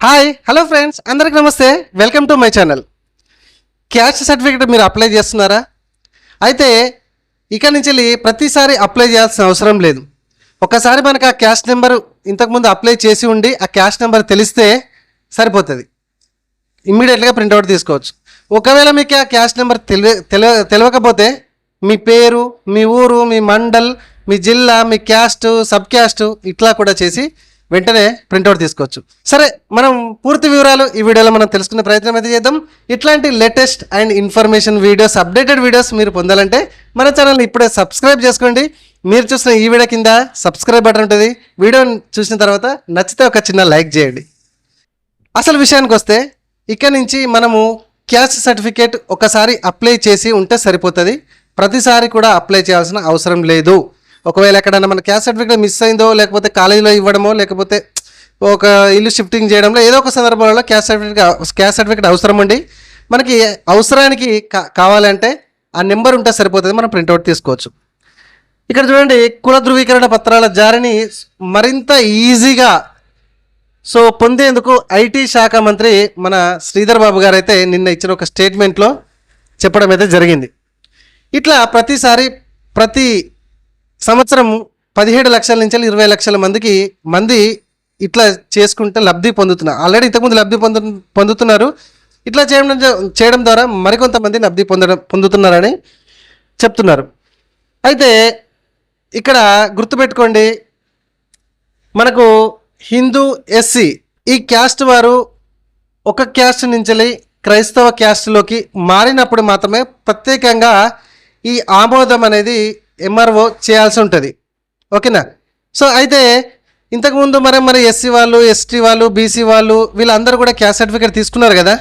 Hi hello friends అందరికి నమస్తే. Welcome to my channel. Caste certificate మీరు అప్లై చేస్తున్నారా? అయితే ఇక నుంచి వెళ్ళి ప్రతిసారి అప్లై చేయాల్సిన అవసరం లేదు. ఒకసారి మనకు ఆ క్యాస్ట్ నెంబర్ ఇంతకుముందు అప్లై చేసి ఉండి ఆ క్యాస్ట్ నెంబర్ తెలిస్తే సరిపోతుంది. ఇమ్మీడియట్గా ప్రింట్అవుట్ తీసుకోవచ్చు. ఒకవేళ మీకు ఆ క్యాస్ట్ నెంబర్ తెలియ తెలియ తెలియకపోతే మీ పేరు మీ ఊరు మీ మండల్ మీ జిల్లా మీ క్యాస్ట్ సబ్ క్యాస్ట్ ఇట్లా కూడా చేసి వెంటనే ప్రింట్అవుట్ తీసుకోవచ్చు. సరే మనం పూర్తి వివరాలు ఈ వీడియోలో మనం తెలుసుకునే ప్రయత్నం అయితే చేద్దాం. ఇట్లాంటి latest and information videos updated videos మీరు పొందాలంటే మన ఛానల్ని ఇప్పుడే సబ్స్క్రైబ్ చేసుకోండి. మీరు చూసిన ఈ వీడియో కింద సబ్స్క్రైబ్ బటన్ ఉంటుంది. వీడియో చూసిన తర్వాత నచ్చితే ఒక చిన్న లైక్ చేయండి. అసలు విషయానికి వస్తే ఇక్కడ నుంచి మనము క్యాస్ట్ సర్టిఫికేట్ ఒకసారి అప్లై చేసి ఉంటే సరిపోతుంది. ప్రతిసారి కూడా అప్లై చేయాల్సిన అవసరం లేదు. ఒకవేళ ఎక్కడైనా మన క్యాస్ట్ సర్టిఫికేట్ మిస్ అయిందో లేకపోతే కాలేజీలో ఇవ్వడమో లేకపోతే ఒక ఇల్లు షిఫ్టింగ్ చేయడంలో ఏదో ఒక సందర్భంలో క్యాస్ట్ సర్టిఫికేట్ క్యాస్ట్ సర్టిఫికేట్ అవసరం అండి మనకి అవసరానికి కా- కావాలంటే ఆ నెంబర్ ఉంటే సరిపోతుంది మనం ప్రింట్అవుట్ తీసుకోవచ్చు. ఇక్కడ చూడండి కుల ధృవీకరణ పత్రాల జారిని మరింత ఈజీగా సో పొందేందుకు ఐటీ శాఖ మంత్రి మన శ్రీధర్ బాబు గారు అయితే నిన్న ఇచ్చిన ఒక స్టేట్మెంట్లో చెప్పడం అయితే జరిగింది. ఇట్లా ప్రతిసారి ప్రతి సంవత్సరం పదిహేడు లక్షల నుంచి ఇరవై లక్షల మందికి మంది ఇట్లా చేసుకుంటే లబ్ధి పొందుతున్నారు ఆల్రెడీ ఇంతకుముందు లబ్ధి పొందు పొందుతున్నారు. ఇట్లా చేయడం చేయడం ద్వారా మరికొంతమంది లబ్ధి పొందడం పొందుతున్నారని చెప్తున్నారు. అయితే ఇక్కడ గుర్తుపెట్టుకోండి మనకు హిందూ ఎస్సీ ఈ క్యాస్ట్ వారు ఒక క్యాస్ట్ నుంచి క్రైస్తవ క్యాస్ట్లోకి మారినప్పుడు మాత్రమే ప్రత్యేకంగా ఈ ఆమోదం అనేది ఎంఆర్ఓ చేయాల్సి ఉంటుంది ఓకేనా? సో అయితే ఇంతకుముందు మరి మరి ఎస్సీ వాళ్ళు ఎస్టీ వాళ్ళు బీసీ వాళ్ళు వీళ్ళందరూ కూడా క్యాస్ట్ సర్టిఫికేట్ తీసుకున్నారు కదా?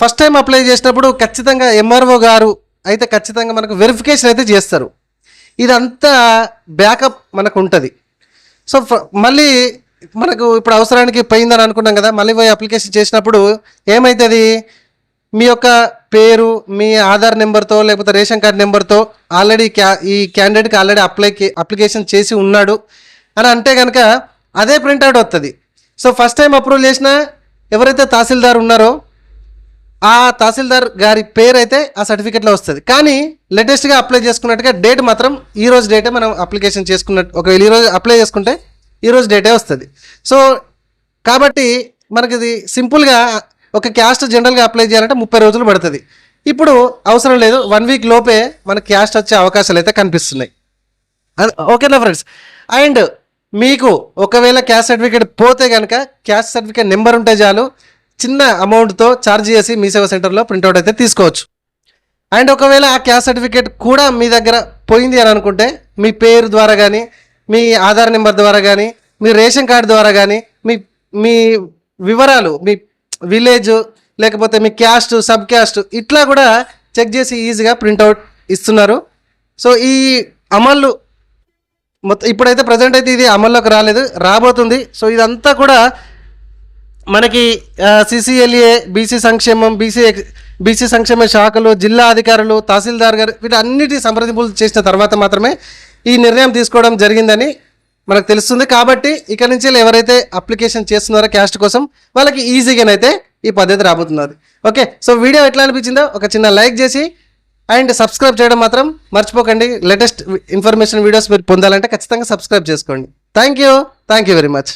ఫస్ట్ టైం అప్లై చేసినప్పుడు ఖచ్చితంగా ఎంఆర్ఓ గారు అయితే ఖచ్చితంగా మనకు వెరిఫికేషన్ అయితే చేస్తారు. ఇదంతా బ్యాకప్ మనకు ఉంటుంది సో మళ్ళీ మనకు ఇప్పుడు అవసరానికి పోయిందని అనుకున్నాం కదా మళ్ళీ పోయి అప్లికేషన్ చేసినప్పుడు ఏమవుతుంది మీ యొక్క పేరు మీ ఆధార్ నెంబర్తో లేకపోతే రేషన్ కార్డ్ నెంబర్తో ఆల్రెడీ క్యా ఈ క్యాండిడేట్కి ఆల్రెడీ అప్లై అప్లికేషన్ చేసి ఉన్నాడు. అని అంటే కనుక అదే ప్రింట్అవుట్ వస్తుంది సో ఫస్ట్ టైం అప్రూవల్ చేసిన ఎవరైతే తహసీల్దార్ ఉన్నారో ఆ తహసీల్దార్ గారి పేరు అయితే ఆ సర్టిఫికేట్లో వస్తుంది. కానీ లేటెస్ట్గా అప్లై చేసుకున్నట్టుగా డేట్ మాత్రం ఈ రోజు డేటే మనం అప్లికేషన్ చేసుకున్నట్టు ఒకవేళ ఈరోజు అప్లై చేసుకుంటే ఈరోజు డేటే వస్తుంది. సో కాబట్టి మనకి ఇది సింపుల్గా ఒక క్యాస్ట్ జనరల్గా అప్లై చేయాలంటే ముప్పై రోజులు పడుతుంది. ఇప్పుడు అవసరం లేదు వన్ వీక్ లోపే మన క్యాస్ట్ వచ్చే అవకాశాలు అయితే కనిపిస్తున్నాయి. ఓకేనా ఫ్రెండ్స్? అండ్ మీకు ఒకవేళ క్యాస్ట్ సర్టిఫికేట్ పోతే కనుక క్యాస్ట్ సర్టిఫికేట్ నెంబర్ ఉంటే చాలు చిన్న అమౌంట్తో ఛార్జ్ చేసి మీ సేవ సెంటర్లో ప్రింట్అవుట్ అయితే తీసుకోవచ్చు. అండ్ ఒకవేళ ఆ క్యాస్ట్ సర్టిఫికేట్ కూడా మీ దగ్గర పోయింది అని అనుకుంటే మీ పేరు ద్వారా కానీ మీ ఆధార్ నెంబర్ ద్వారా కానీ మీ రేషన్ కార్డు ద్వారా కానీ మీ మీ వివరాలు మీ విలేజ్ లేకపోతే మీ క్యాస్ట్ సబ్ క్యాస్ట్ ఇట్లా కూడా చెక్ చేసి ఈజీగా ప్రింట్అవుట్ ఇస్తున్నారు. సో ఈ అమలు మొత్తం ఇప్పుడైతే ప్రజెంట్ అయితే ఇది అమల్లోకి రాలేదు రాబోతుంది. సో ఇదంతా కూడా మనకి సిసిఎల్ఏ బీసీ సంక్షేమం బీసీ బీసీ సంక్షేమ శాఖలు జిల్లా అధికారులు తహసీల్దార్ గారు వీటన్నిటి సంప్రదింపులు చేసిన తర్వాత మాత్రమే ఈ నిర్ణయం తీసుకోవడం జరిగిందని మనకు తెలుస్తుంది కాబట్టి ఇక నుంచి ఎవరైతే అప్లికేషన్ చేస్తున్నారో క్యాస్ట్ కోసం వాళ్ళకి ఈజీగానైతే ఈ పద్ధతి రాబోతున్నది. ఓకే సో వీడియో ఎట్లా అనిపించిందో ఒక చిన్న లైక్ చేసి అండ్ సబ్స్క్రైబ్ చేయడం మాత్రం మర్చిపోకండి. లేటెస్ట్ ఇన్ఫర్మేషన్ వీడియోస్ మీరు పొందాలంటే ఖచ్చితంగా సబ్స్క్రైబ్ చేసుకోండి. Thank you thank you very much